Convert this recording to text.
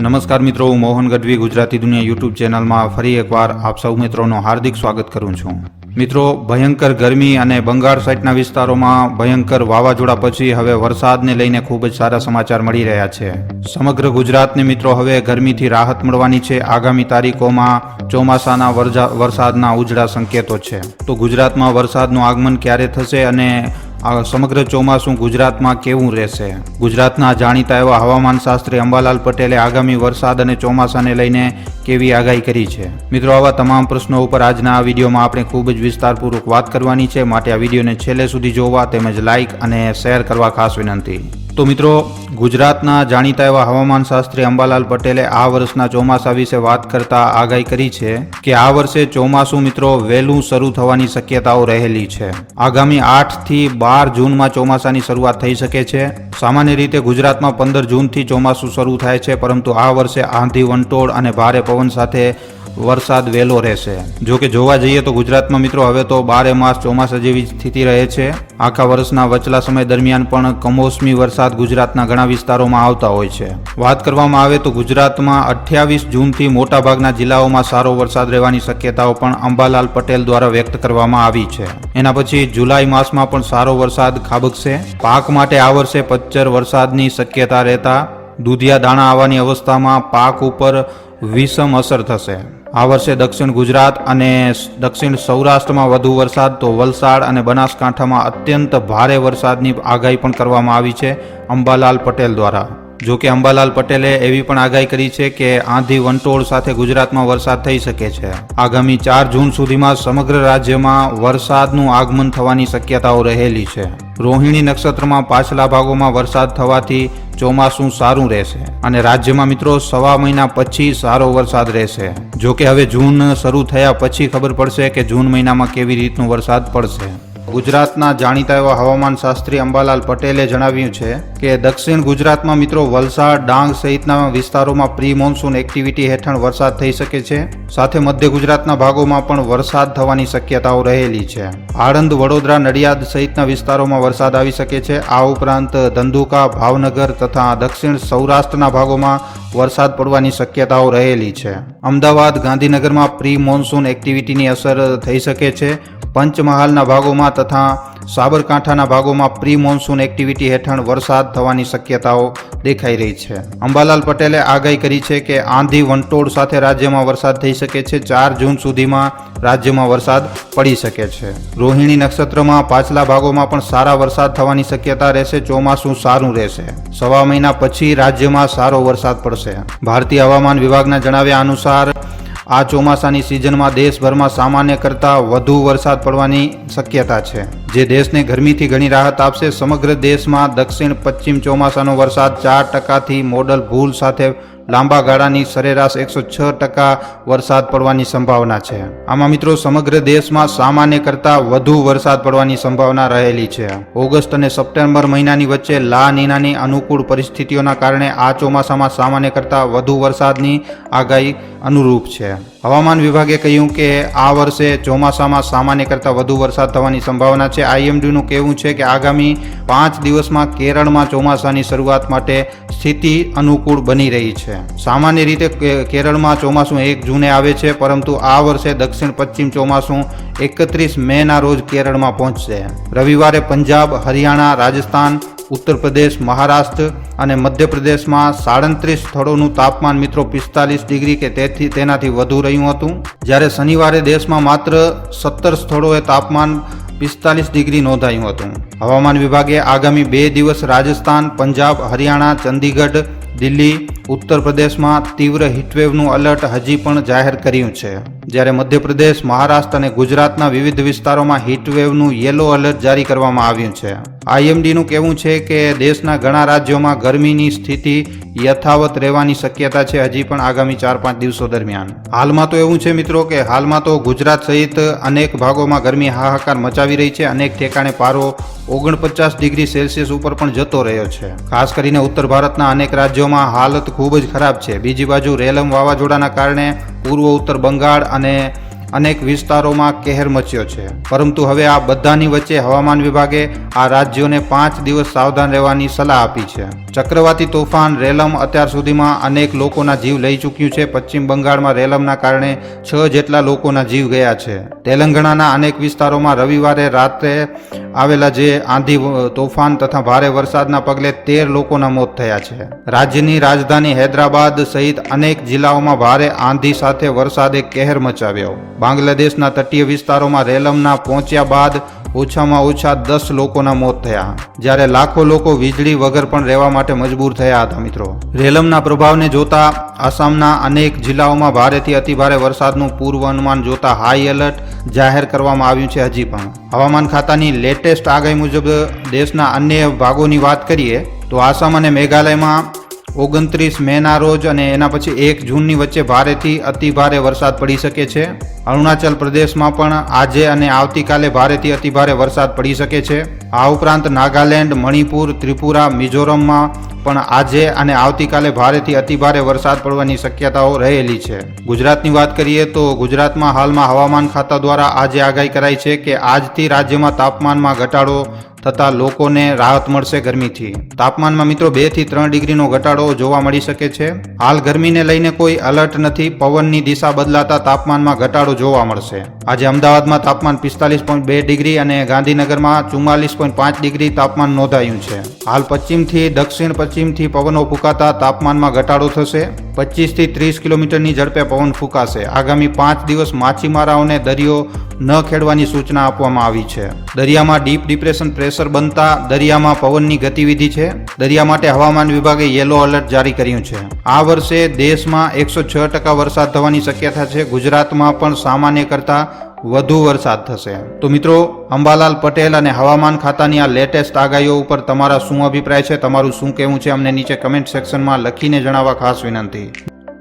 નમસ્કાર મિત્રો, હું મોહન ગઢવી, ગુજરાતી દુનિયા યુટ્યુબ ચેનલમાં ફરી એકવાર આપ સૌ મિત્રોનું હાર્દિક સ્વાગત કરું છું. મિત્રો, ભયંકર ગરમી અને બંગાળ સાઇડના વિસ્તારોમાં ભયંકર વાવાઝોડા પછી હવે વરસાદને લઈને ખૂબ જ સારા સમાચાર મળી રહ્યા છે. સમગ્ર ગુજરાતને મિત્રો, હવે ગરમીથી રાહત મળવાની છે. આગામી તારીખોમાં ચોમાસાના વરસાદના ઉજળા સંકેતો છે. તો ગુજરાતમાં વરસાદનું આગમન ક્યારે થશે અને આ સમગ્ર ચોમાસું ગુજરાતમાં કેવું રહેશે? ગુજરાતના જાણીતા એવા હવામાન શાસ્ત્રી અંબાલાલ પટેલે આગામી વરસાદ અને ચોમાસાને લઈને કેવી આગાહી કરી છે? મિત્રો, આવા તમામ પ્રશ્નો ઉપર આજના આ વિડીયોમાં આપણે ખૂબ જ વિસ્તારપૂર્વક વાત કરવાની છે. માટે આ વિડીયોને છેલ્લે સુધી જોવા તેમજ લાઇક અને શેર કરવા ખાસ વિનંતી. તો મિત્રો, ગુજરાતના જાણીતા એવા હવામાન શાસ્ત્રી અંબાલાલ પટેલે આ વર્ષના ચોમાસા વિશે વાત કરતા આગાહી કરી છે કે આ વર્ષે ચોમાસું મિત્રો વહેલું શરૂ થવાની શક્યતાઓ રહેલી છે. આગામી આઠથી બાર જૂનમાં ચોમાસાની શરૂઆત થઈ શકે છે. સામાન્ય રીતે ગુજરાતમાં પંદર જૂનથી ચોમાસું શરૂ થાય છે, પરંતુ આ વર્ષે આંધી વંટોળ અને ભારે પવન સાથે વરસાદ વહેલો રહેશે. જો કે જોવા જઈએ તો ગુજરાતમાં મિત્રો હવે તો બારે માસ ચોમાસા જેવી સ્થિતિ રહે છે. આખા વર્ષના વચલા સમય દરમિયાન પણ કમોસમી વરસાદ ગુજરાતના ઘણા વિસ્તારોમાં આવતા હોય છે. વાત કરવામાં આવે તો ગુજરાતમાં અઠ્યાવીસ જૂનથી મોટાભાગના જિલ્લાઓમાં સારો વરસાદ રહેવાની શક્યતાઓ પણ અંબાલાલ પટેલ દ્વારા વ્યક્ત કરવામાં આવી છે. એના પછી જુલાઈ માસમાં પણ સારો વરસાદ ખાબકશે. પાક માટે આ વર્ષે પચ્ચર વરસાદની શક્યતા રહેતા દૂધિયા દાણા આવવાની અવસ્થામાં પાક ઉપર વિષમ અસર થશે. આ વર્ષે દક્ષિણ ગુજરાત અને દક્ષિણ સૌરાષ્ટ્રમાં વધુ વરસાદ તો વલસાડ અને બનાસકાંઠામાં અત્યંત ભારે વરસાદની આગાહી પણ કરવામાં આવી છે અંબાલાલ પટેલ દ્વારા. જો કે અંબાલાલ પટેલે એવી પણ આગાહી કરી છે કે આંધી વંટોળ સાથે ગુજરાતમાં વરસાદ થઈ શકે છે. આગામી ચાર જૂન સુધીમાં સમગ્ર રાજ્યમાં વરસાદનું આગમન થવાની શક્યતાઓ રહેલી છે. રોહિણી નક્ષત્રમાં પાછલા ભાગોમાં વરસાદ થવાથી ચોમાસું સારું રહેશે. અને રાજ્યમાં મિત્રો સવા મહિના પછી સારો વરસાદ રહેશે. જો કે હવે જૂન શરૂ થયા પછી ખબર પડશે કે જૂન મહિનામાં કેવી રીતનો વરસાદ પડશે. ગુજરાતના જાણીતા એવા હવામાન શાસ્ત્રી અંબાલાલ પટેલે જણાવ્યું છે કે દક્ષિણ ગુજરાતમાં મિત્રો વલસાડ, ડાંગ સહિતના વિસ્તારોમાં પ્રી મોન્સૂન એક્ટિવિટી હેઠળ વરસાદ થઈ શકે છે. સાથે મધ્ય ગુજરાતના ભાગોમાં પણ વરસાદ થવાની શક્યતાઓ રહેલી છે. આણંદ, વડોદરા, નડિયાદ સહિતના વિસ્તારોમાં વરસાદ આવી શકે છે. આ ઉપરાંત ધંધુકા, ભાવનગર તથા દક્ષિણ સૌરાષ્ટ્રના ભાગોમાં વરસાદ પડવાની શક્યતાઓ રહેલી છે. અમદાવાદ, ગાંધીનગરમાં પ્રી મોન્સૂન એક્ટિવિટીની અસર થઈ શકે છે. પંચમહાલના ભાગોમાં તથા સાબરકાંઠાના ભાગોમાં પ્રી મોન્સૂન એક્ટિવિટી હેઠળ વરસાદ થવાની શક્યતાઓ દેખાઈ રહી છે. અંબાલાલ પટેલે આગાહી કરી છે કે આંધી વંટોળ સાથે રાજ્યમાં વરસાદ થઈ શકે છે. ચાર જૂન સુધીમાં રાજ્યમાં વરસાદ પડી શકે છે. રોહિણી નક્ષત્રમાં પાછલા ભાગોમાં પણ સારા વરસાદ થવાની શક્યતા રહેશે. ચોમાસું સારું રહેશે. સવા મહિના પછી રાજ્યમાં સારો વરસાદ પડશે. ભારતીય હવામાન વિભાગના જણાવ્યા અનુસાર, આ ચોમાસાની સિઝનમાં દેશભરમાં સામાન્ય કરતાં વધુ વરસાદ પડવાની શક્યતા છે. જે દેશને ગરમીથી ઘણી રાહત આપશે, સમગ્ર દેશમાં દક્ષિણ પશ્ચિમ ચોમાસાનો વરસાદ ચાર ટકાથી મોડલ ભૂલ સાથે લાંબા ગાળાની સરેરાશ એકસો છ ટકા વરસાદ પડવાની સંભાવના છે. આમાં મિત્રો સમગ્ર દેશમાં સામાન્ય કરતાં વધુ વરસાદ પડવાની સંભાવના રહેલી છે. ઓગસ્ટ અને સપ્ટેમ્બર મહિનાની વચ્ચે લા નીનાની અનુકૂળ પરિસ્થિતિઓના કારણે આ ચોમાસામાં સામાન્ય કરતાં વધુ વરસાદની આગાહી અનુરૂપ છે. હવામાન વિભાગે કહ્યું કે આ વર્ષે ચોમાસામાં સામાન્ય કરતાં વધુ વરસાદ થવાની સંભાવના છે. આઈએમડીનું કહેવું છે કે આગામી પાંચ દિવસમાં કેરળમાં ચોમાસાની શરૂઆત માટે સ્થિતિ અનુકૂળ બની રહી છે. સામાન્ય રીતે કેરળમાં ચોમાસું એક જૂને આવે છે, પરંતુ આ વર્ષે દક્ષિણ પશ્ચિમ ચોમાસું એકત્રીસ મેના રોજ કેરળમાં પહોંચશે. રવિવારે પંજાબ, હરિયાણા, રાજસ્થાન, ઉત્તર પ્રદેશ, મહારાષ્ટ્ર અને મધ્યપ્રદેશમાં સાડત્રીસ સ્થળોનું તાપમાન મિત્રો પિસ્તાલીસ ડિગ્રી કે તેથી તેનાથી વધુ રહ્યું હતું. જ્યારે શનિવારે દેશમાં માત્ર સત્તર સ્થળોએ તાપમાન પિસ્તાલીસ ડિગ્રી નોંધાયું હતું. હવામાન વિભાગે આગામી બે દિવસ રાજસ્થાન, પંજાબ, હરિયાણા, ચંદીગઢ, દિલ્હી ઉત્તર પ્રદેશમાં તીવ્ર હીટવેવનું અલર્ટ હજી પણ જાહેર કર્યું છે. જ્યારે મધ્યપ્રદેશ, મહારાષ્ટ્ર અને ગુજરાતના વિવિધ વિસ્તારોમાં હીટવેવનું યેલો અલર્ટ જારી કરવામાં આવ્યું છે. આઈએમડીનું કહેવું છે કે દેશના ઘણા રાજ્યોમાં ગરમીની સ્થિતિ યથાવત રહેવાની શક્યતા છે હજી પણ આગામી ચાર પાંચ દિવસો દરમિયાન. હાલમાં તો એવું છે મિત્રો કે હાલમાં તો ગુજરાત સહિત અનેક ભાગોમાં ગરમી હાહાકાર મચાવી રહી છે. અનેક ઠેકાણે પારો ઓગણપચાસ ડિગ્રી સેલ્સિયસ ઉપર પણ જતો રહ્યો છે. ખાસ કરીને ઉત્તર ભારતના અનેક રાજ્યોમાં હાલત ખૂબ જ ખરાબ છે. બીજી બાજુ રેલમ વાવાઝોડાના કારણે પૂર્વ ઉત્તર બંગાળ અને અનેક વિસ્તારોમાં કહેર મચ્યો છે. પરંતુ હવે આ બધાની વચ્ચે હવામાન વિભાગે આ રાજ્યોને પાંચ દિવસ સાવધાન રહેવાની સલાહ આપી છે. ચક્રવાતી તોફાન રેલમ અત્યાર સુધીમાં અનેક લોકોના જીવ લઈ ચૂક્યું છે. પશ્ચિમ બંગાળમાં રેલમના કારણે છ જેટલા લોકોના જીવ ગયા છે. તેલંગાણાના અનેક વિસ્તારોમાં રવિવારે રાત્રે આવેલા જે આંધી તોફાન તથા ભારે વરસાદના પગલે તેર લોકોના મોત થયા છે. રાજ્યની રાજધાની હૈદરાબાદ સહિત અનેક જિલ્લાઓમાં ભારે આંધી સાથે વરસાદે કહેર મચાવ્યો. બાંગ્લાદેશના તટીય વિસ્તારોમાં રેલમના પહોંચ્યા બાદ ઓછામાં ઓછા દસ લોકોના મોત થયા. જ્યારે લાખો લોકો વીજળી વગર પણ રહેવા માટે મજબૂર થયા હતા મિત્રો. રેલમના પ્રભાવને જોતા આસામના અનેક જિલ્લાઓમાં ભારેથી અતિભારે વરસાદનું પૂર્વ અનુમાન જોતા હાઈ એલર્ટ જાહેર કરવામાં આવ્યું છે હજી પણ. હવામાન ખાતાની લેટેસ્ટ આગાહી મુજબ દેશના અન્ય ભાગોની વાત કરીએ તો આસામ અને મેઘાલયમાં ઓગણત્રીસ મેના રોજ અને એના પછી એક જૂનની વચ્ચે ભારેથી અતિ ભારે વરસાદ પડી શકે છે. અરુણાચલ પ્રદેશમાં પણ આજે અને આવતીકાલે ભારેથી અતિ ભારે વરસાદ પડી શકે છે. આ ઉપરાંત નાગાલેન્ડ, મણિપુર, ત્રિપુરા, મિઝોરમમાં પણ આજે અને આવતીકાલે ભારેથી અતિભારે વરસાદ પડવાની શક્યતાઓ રહેલી છે. ગુજરાતની વાત કરીએ તો ગુજરાતમાં હાલમાં હવામાન ખાતા દ્વારા આજે આગાહી કરાઈ છે કે આજથી રાજ્યમાં તાપમાનમાં ઘટાડો થતાં લોકોને રાહત મળશે ગરમીથી. તાપમાનમાં મિત્રો બેથી ત્રણ ડિગ્રીનો ઘટાડો જોવા મળી શકે છે. હાલ ગરમીને લઈને કોઈ અલર્ટ નથી, પવનની દિશા બદલાતા તાપમાનમાં ઘટાડો જોવા મળશે. આજે અમદાવાદમાં તાપમાન પિસ્તાલીસ પોઈન્ટ બે ડિગ્રી અને ગાંધીનગરમાં ચુમ્માલીસ પોઈન્ટ પાંચ ડિગ્રી તાપમાન નોંધાયું છે. હાલ પશ્ચિમથી, દક્ષિણ પશ્ચિમથી પવનો ફૂંકાતા તાપમાનમાં ઘટાડો થશે. પચીસથી ત્રીસ કિલોમીટરની ઝડપે પવન ફૂંકાશે. આગામી પાંચ દિવસ માછીમારાઓને દરિયો ન ખેડવાની સૂચના આપવામાં આવી છે. દરિયામાં ડીપ ડિપ્રેશન પ્રેશર બનતા દરિયામાં પવનની ગતિવિધિ છે. દરિયા માટે હવામાન વિભાગે યેલો એલર્ટ જારી કર્યું છે. આ વર્ષે દેશમાં એકસો છ ટકા વરસાદ થવાની શક્યતા છે. ગુજરાતમાં પણ સામાન્ય કરતાં વધુ વરસાદ થશે. તો મિત્રો, અંબાલાલ પટેલ અને હવામાન ખાતાની આ લેટેસ્ટ આગાહીઓ ઉપર તમારા શું અભિપ્રાય છે? તમારું શું કહેવું છે? અમને નીચે કમેન્ટ સેક્શનમાં લખીને જણાવવા ખાસ વિનંતી.